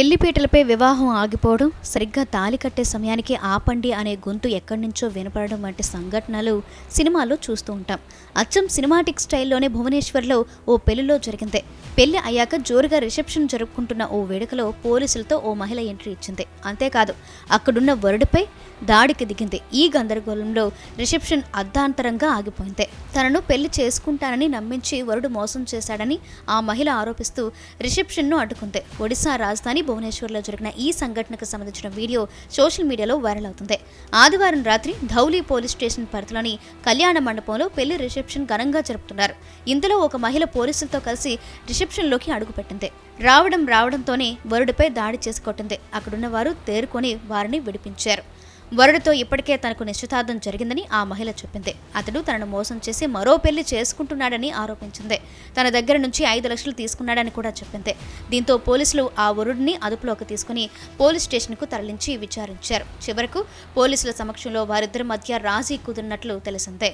పెళ్ళిపీటలపై వివాహం ఆగిపోవడం సరిగ్గా తాలి కట్టే సమయానికి ఆపండి అనే గొంతు ఎక్కడి నుంచో వినపడడం వంటి సంఘటనలు సినిమాల్లో చూస్తూ ఉంటాం. అచ్చం సినిమాటిక్ స్టైల్లోనే భువనేశ్వర్లో ఓ పెళ్ళిలో జరిగిందే. పెళ్ళి అయ్యాక జోరుగా రిసెప్షన్ జరుపుకుంటున్న ఓ వేడుకలో పోలీసులతో ఓ మహిళ ఎంట్రీ ఇచ్చింది. అంతేకాదు అక్కడున్న వరుడిపై దాడికి దిగింది. ఈ గందరగోళంలో రిసెప్షన్ అర్ధాంతరంగా ఆగిపోయింది. తనను పెళ్ళి చేసుకుంటానని నమ్మించి వరుడు మోసం చేశాడని ఆ మహిళ ఆరోపిస్తూ రిసెప్షన్ను అడ్డుకుంది. ఒడిశా రాజధాని భువనేశ్వర్లో జరిగిన ఈ సంఘటనకు సంబంధించిన వీడియో సోషల్ మీడియాలో వైరల్ అవుతుంది. ఆదివారం రాత్రి ధౌలి పోలీస్ స్టేషన్ పరిధిలోని కళ్యాణ మండపంలో పెళ్ళి రిసెప్షన్ ఘనంగా జరుపుతున్నారు. ఇందులో ఒక మహిళ పోలీసులతో కలిసి రిసెప్షన్లోకి అడుగుపెట్టింది. రావడం రావడంతోనే వరుడిపై దాడి చేసుకొట్టింది అక్కడున్న వారు తేరుకొని వారిని విడిపించారు. వరుడితో ఇప్పటికే తనకు నిశ్చితార్థం జరిగిందని ఆ మహిళ చెప్పింది. అతడు తనను మోసం చేసి మరో పెళ్ళి చేసుకుంటున్నాడని ఆరోపించింది. తన దగ్గర నుంచి ఐదు లక్షలు తీసుకున్నాడని కూడా చెప్పింది. దీంతో పోలీసులు ఆ వరుడిని అదుపులోకి తీసుకుని పోలీస్ స్టేషన్కు తరలించి విచారించారు. చివరకు పోలీసుల సమక్షంలో వారిద్దరి మధ్య రాజీ కుదిరినట్లు తెలిసిందే.